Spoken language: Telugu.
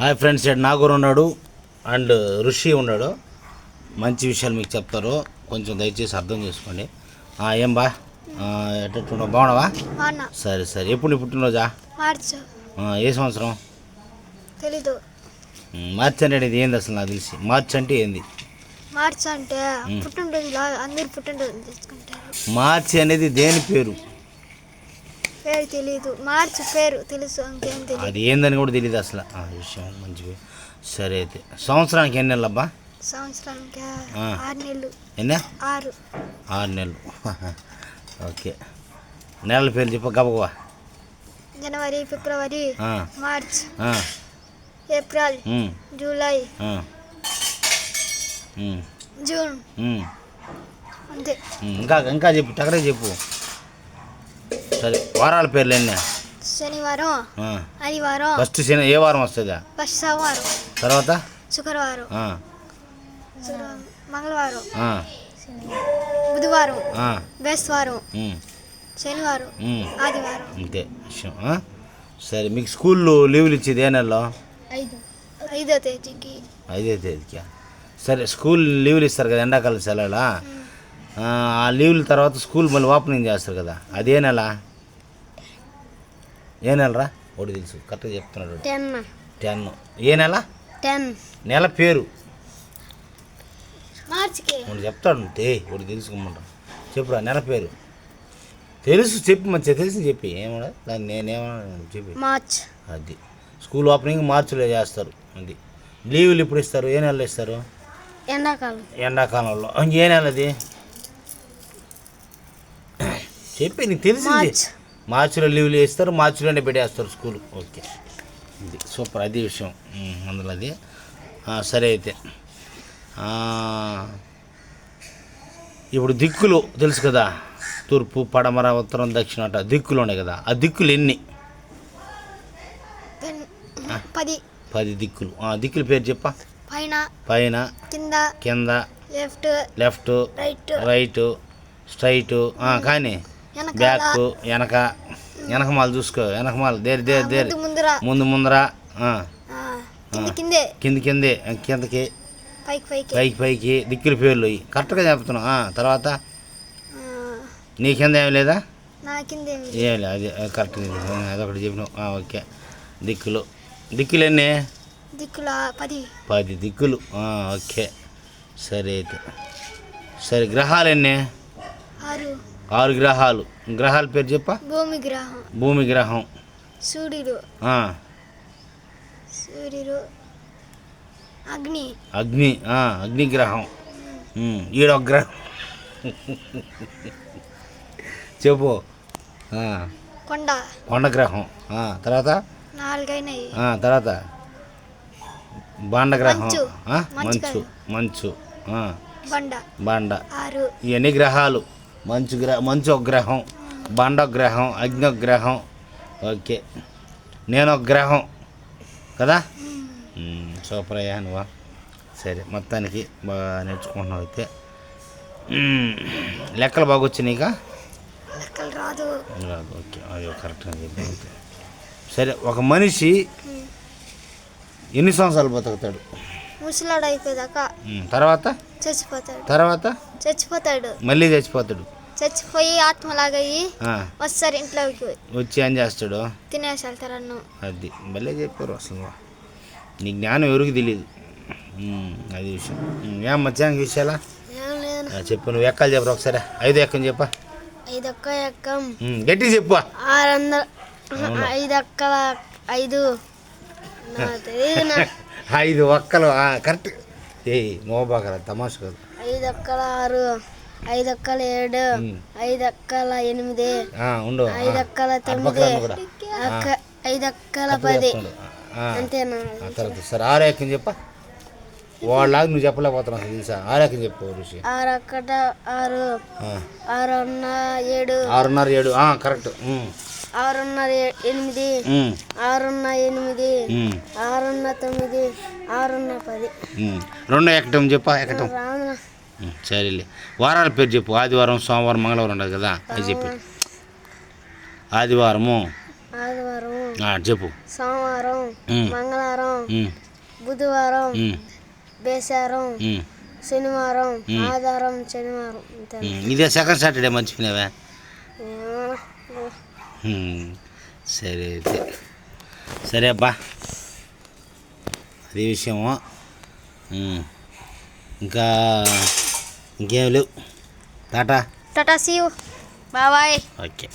హాయ్ ఫ్రెండ్స్ ఇక్కడ నాగూర్ ఉన్నాడు అండ్ ఋషి ఉన్నాడు. మంచి విషయాలు మీకు చెప్తారు. కొంచెం దయచేసి అర్థం చేసుకోండి. ఏం బా? ఎట్టున్నావు బాగున్నావా? సరే సరే. ఎప్పుడు నీ పుట్టినరోజా? ఏ సంవత్సరం? తెలీదు. మార్చి అనేది ఏంది? అసలు నాకు తెలిసి? మార్చి అంటే ఏంది? మార్చ్ అంటే పుట్టినరోజు అందరు పుట్టినరోజు మార్చి అనేది దేని పేరు? పేరు తెలీదు. మార్చ్ పేరు తెలుసు ఇంకేం తెలియదు అది ఏందని కూడా తెలియదు అసలు. ఆ విషయం మంచిగా. సరే అయితే. సంవత్సరానికి ఎన్ని నెలలు అబ్బా సంవత్సరానికి. ఆరు నెలలు. ఎన్ని? ఆరు. ఆరు నెలలు. ఓకే. నెలల పేరు చెప్ప గబగవా జనవరి ఫిబ్రవరి మార్చ్ ఏప్రిల్ జూలై జూన్. అంతే. ఇంకా ఇంకా చెప్పు టకరే చెప్పు. సరే. వారాల పేర్లు ఎన్ని? శనివారం. ఆదివారం ఫస్ట్ శని ఏ వారం వస్తుందా? ఫస్ట్ సోమవారం. తర్వాత? శుక్రవారం. మంగళవారం. బుధవారం. ఉమ్, శనివారం. ఆదివారం. అంతే. విషయం? సరే మీకు స్కూల్లో లీవులు ఇచ్చేది ఏ నెలలో? ఐదు. తేదీకి. ఐదో తేదీకి? సరే స్కూల్ లీవులు ఇస్తారు కదా ఎండాకాలం సెలవులా? ఆ ఆ లీవుల తర్వాత స్కూల్ మళ్ళీ ఓపెనింగ్ చేస్తారు కదా? అదే నెల? ఏ నెలరా? ఒకటి తెలుసు. కరెక్ట్గా చెప్తున్నాడు వాడు. టెన్. టెన్. ఏ నెల? టెన్. నెల పేరు. ఒకటి చెప్తాడు తే ఒకటి తెలుసుకోమంటాం చెప్పురా నెల పేరు. తెలుసు చెప్పి మంచిగా. తెలిసి చెప్పి. ఏమన్నా దాన్ని నేనేమన్నా చెప్పి. మార్చ్. అది. స్కూల్ ఓపెనింగ్ మార్చిలో చేస్తారు. అది. లీవులు ఇప్పుడు ఇస్తారు? ఏ నెలలో ఇస్తారు? ఎండాకాలం. ఎండాకాలంలో. ఏ నెల అది చెప్పి నీకు తెలిసింది. మార్చిలో లీవ్లు ఇస్తారు మార్చిలోనే పెట్టేస్తారు స్కూల్. ఓకే. ఇది సూపర్ అది విషయం. అందులో అది. ఆ, సరే అయితే. ఆ, ఇప్పుడు దిక్కులు తెలుసు కదా? తూర్పు పడమర ఉత్తరం దక్షిణ అట దిక్కులు ఉన్నాయి కదా? ఆ దిక్కులు ఎన్ని? పది. పది దిక్కులు. ఆ దిక్కుల పేరు చెప్పా. పైన. పైన. కింద. కింద. Left. Left. Right. Right. Straight. కానీ. బ్యాక్ వెనక. వెనకమాల చూసుకో వెనకమాల. దేరి దేరి దేరి. ముందు ముందర. కింద కిందే. కింది కిందే. కిందకి. పైకి పైకి. దిక్కుల పేర్లు. కరెక్ట్గా చెప్తున్నావు. ఆ, తర్వాత నీ కింద ఏమి లేదా? నా కిందే ఏం లేదు. అది కరెక్ట్ అదొకటి చెప్పినావు. ఓకే. దిక్కులు. దిక్కులు ఎన్ని? దిక్కుల పది. పది దిక్కులు. ఓకే. సరే అయితే. సరే గ్రహాలు ఎన్ని? ఆరు. ఆరు గ్రహాలు. గ్రహాల పేరు చెప్పా? భూమి గ్రహం భూమి గ్రహం సూర్యుడు. సూర్యుడు అగ్ని అగ్ని అగ్ని గ్రహం ఈడొక గ్రహం. చెప్పు. కొండ. కొండ గ్రహం. తర్వాత? నాలుగైనాయి. తర్వాత? బాండ గ్రహం మంచు. మంచు. బండ. బాండ. ఇవన్నీ గ్రహాలు. మంచు గ్రహ మంచు ఒక గ్రహం బండ ఒక గ్రహం అగ్ని ఒక గ్రహం. ఓకే. నేను ఒక గ్రహం. కదా? సూపర్ అయ్యా నువ్వా. సరే మొత్తానికి బాగా నేర్చుకుంటున్నావు అయితే. లెక్కలు బాగా వచ్చినాయిగా లెక్కలు రాదు. రాదు, ఓకే. అది కరెక్ట్గా చెప్పాను అయితే. సరే ఒక మనిషి ఎన్ని సంవత్సరాలు బతుకుతాడు? ముసలాడు అయిపోయాక మ్మ్, తర్వాత? చచ్చిపోతాడు. తర్వాత? చచ్చిపోతాడు. మళ్ళీ చచ్చిపోతాడు. చచ్చిపోయి ఆత్మలాగా అయ్యి వస్తారు ఇంట్లోకి. వచ్చి ఏం చేస్తాడు? తినేసి వెళ్తారు అన్నం. అది. భలే చెప్పారు అసలు. నీ జ్ఞానం ఎవరికి తెలియదు అది విషయం. ఏం మధ్యాహ్నం విషయాలా చెప్పు నువ్వు ఎక్కలు చెప్పరు ఒకసారి. ఐదు ఎక్కని చెప్పా. ఐదు ఒక్క ఎక్కం. ఉమ్, గట్టిగా చెప్పు. ఆరు వందల. ఐదు. ఒక్కల ఐదు ఐదు ఒక్కలు. కరెక్ట్. ఏ నో బాగా తమాషా కాదు. ఐదు ఒక్కల ఆరు ఐదు ఒక్కల ఏడు. ఐదు ఒక్కల ఎనిమిది ఉండు ఐదు ఒక్కల అటు తొమ్మిది ఐదు అప్పుడు పది అంతేనా? తర్వాత సరే ఆరు ఎక్కని చెప్పా. వాళ్ళలాగా నువ్వు చెప్పలేకపోతున్నావు అసలు తెలుసా? ఆరు ఎక్కని చెప్పు ఋషి. ఆరు ఒక్కట ఆరు ఆ, ఆరున్న ఏడు. ఆరున్నర ఏడు. కరెక్ట్. ఆరున్నర ఎనిమిది ఆరున్న ఎనిమిది ఆరున్న తొమ్మిది ఆరున్న పది. రెండో ఎక్కటం చెప్పా ఎక్కటం సరేలే. వారాల పేరు చెప్పు. ఆదివారం సోమవారం మంగళవారం ఉండదు కదా? అది చెప్పి. ఆదివారము. ఆదివారం చెప్పు. సోమవారం మంగళవారం బుధవారం బేసారం శనివారం ఆదివారం శనివారం. ఇదే సెకండ్ సాటర్డే మర్చిపోయినావా? సరే అయితే. సరే అబ్బా. అది విషయము. ఇంకా ఇంకేం లేవు. టాటా. టాటా సీ బాబాయ్ ఓకే.